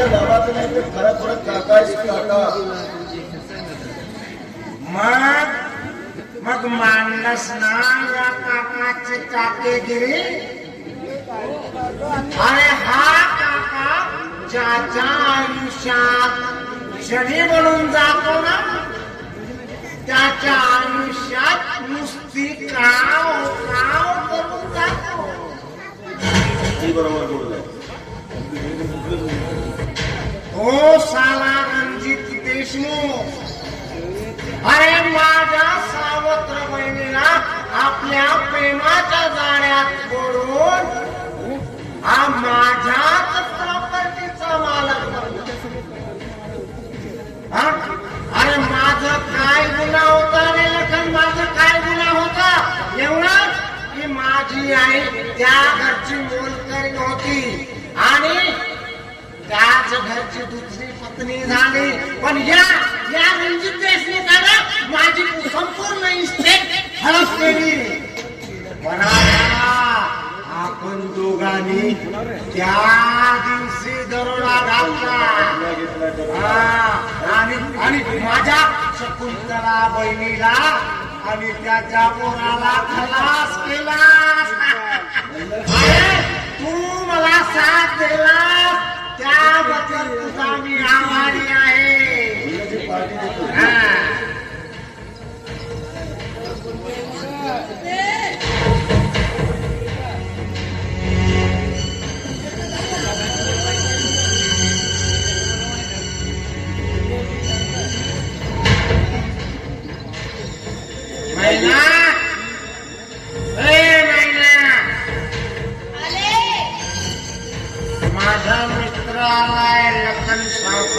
तर नावाचं नाही ते खरं खरं काका काका? मग मग मानस ना या काकाची काकेगिरी अरे हा काका ज्याच्या आयुष्यात शनी म्हणून जातो ना त्याच्या आयुष्यात नुसती अरे माझं काय गुन्हा होता रे लखन? माझं काय गुन्हा होता? एवढा? की माझी आई त्या घरची मोलकरी होती. आणि त्याच घरची दुसरी पत्नी झाली. पण या या रणजित देशमुखानं माझी संपूर्ण इस्टेट हडप केली. आपण दोघांनी त्या दिवशी दरोडा घातला आणि आणि माझ्या शकुंतला बहिणीला आणि त्याच्या पोराला खलास केला. तू मला साथ दिला त्याबद्दल तुझा मी आभारी आहे.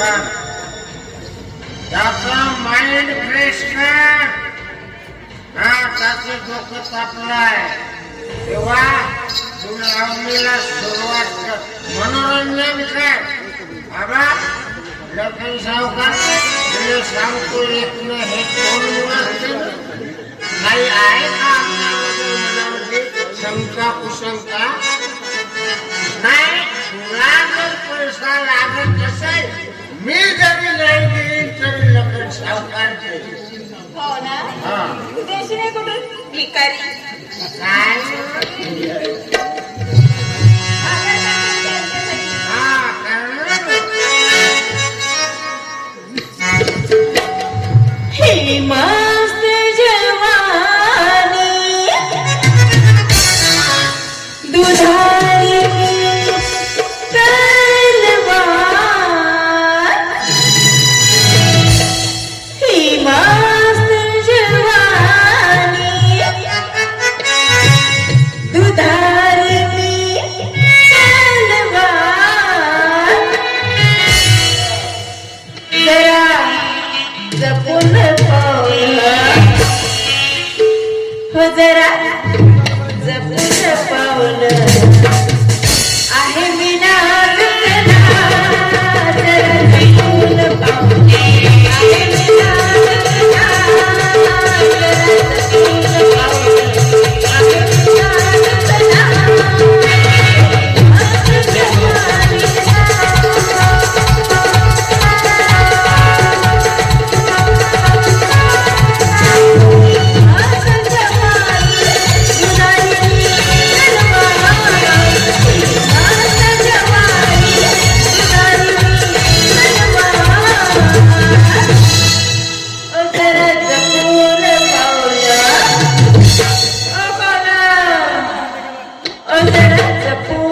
सावकार त्याचा माइंड फ्रेश कर हा त्याचे डोकं तापलाय तेव्हा पुनरावणीला सुरुवात कर मनोरंजन कर बाबा लखन सावकार तुला सांगतो एक न हे दोन मुलं काही आहे का आपल्यामध्ये मनामध्ये शंका कुशंका नाही तुला जर पैसा लागत असेल मी जरी नाही देईन तरी लग्न सावकार देईल. हो ना हा. देशीने कुठून भिकारी काय Dominic. I'll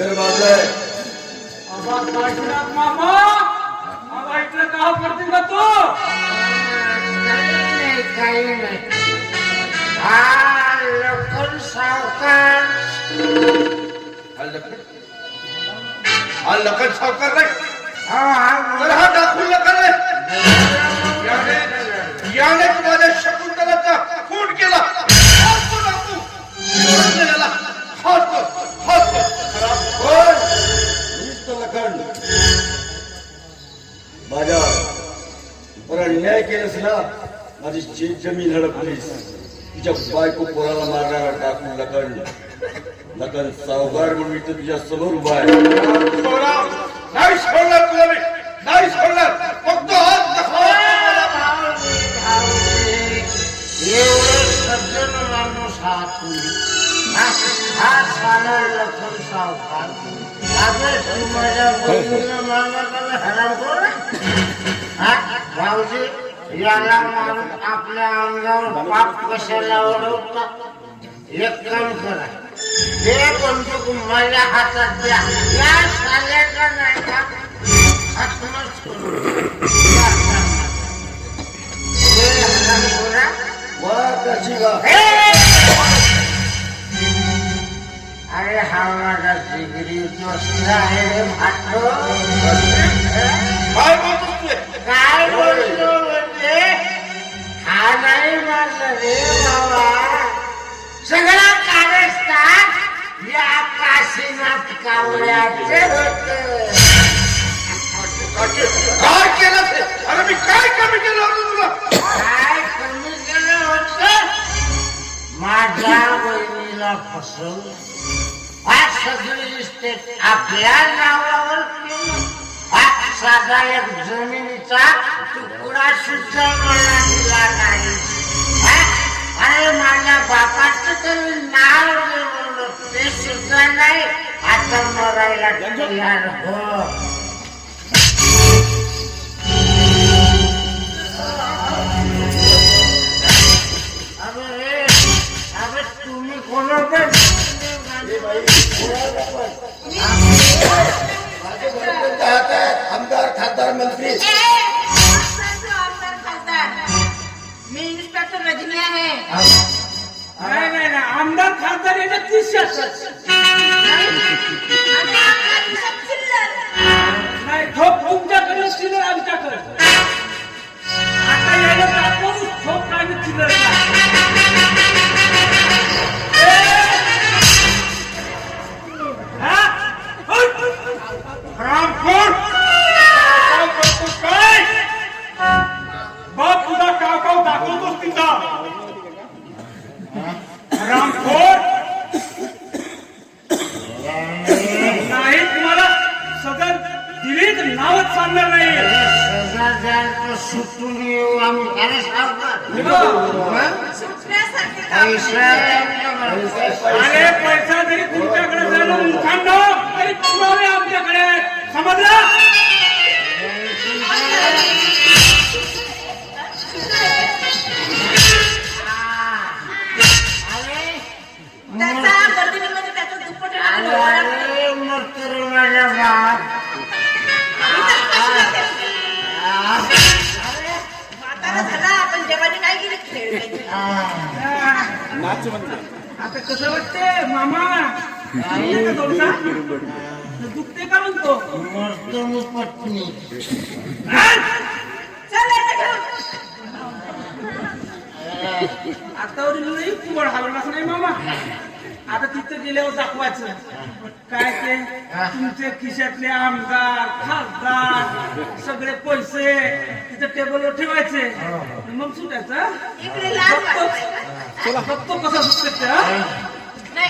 हे घर बांधलंय आबा काशीनाथ मामा आबा इकडे का करतील का तू काही नाही काही नाही हा लखन सावकार हा लखन हा लखन सावकार नाही हा हा तर हा दाखवून लखन आहे जमीन हडपलीस तुझ्या बायको पोराला मारणारा टाकून लखन लखन सावकार म्हणून मी तर तुझ्या समोर उभा आहे शिवराम, नाही सोडणार तुला मी नाही सोडणार फक्त हात दाखवा. भाऊजी, भाऊजी, एवढे सज्जन माणूस हा तुम्ही हा हा साला लखन सावकार अबे, तू माझ्या बहिणीला मारण्याचा हराम करू हा भाऊजी याला मारून आपल्या अंगावर पाप कशाला ओढवता एक काम करा ते बंदूक माझ्या हातात द्या या साल्याचा नाही का हातमच करू या, या. हे हरामखोरा. वाह कशी गा अरे हा माझा जिगरी दोस्त आहे रे भाटो सगळा कारस्थान या काशीनाथ कावळ्याचे होत. काय केलं ते? अरे मी काय कमी केलं होतं तुला? काय कमी केलं होत? माझ्या बहिणीला फसवलं. आज सगळी इस्टेट आपल्या नावावर केलं. आज साधा एक जमिनीचा तुकडा सुद्धा मला दिला नाही? अरे माझ्या बापाचं तरी नाव ते सुद्धा नाही आता मरायला तयार. हो. माझे आमदार खासदार मंत्री. मी रजनी आहे. नाही नाही नाही आमदार खासदार याच्या तीस नाही झोप तुमच्याकडे चिल्लर आमच्याकडे. आता यायला दाखवून झोप आणि चिल्लर रामखोर अरे पैसा जरी तुमच्याकडे झालं मुखांड तरी पुरावे आमच्याकडे आहेत. समजलं आता कसं वाटते मामा दुखते का थोडसा दुखते का म्हणतो? मस्त पत्नी. चल आता लई कुबड हलवलाच नाही मामा? आता तिथं गेल्यावर दाखवायचं. काय ते? तुमचे खिशातले आमदार खासदार सगळे पैसे तिथं टेबलवर ठेवायचे. मग सुटायचं तुला फक्त कसा सुचते नाही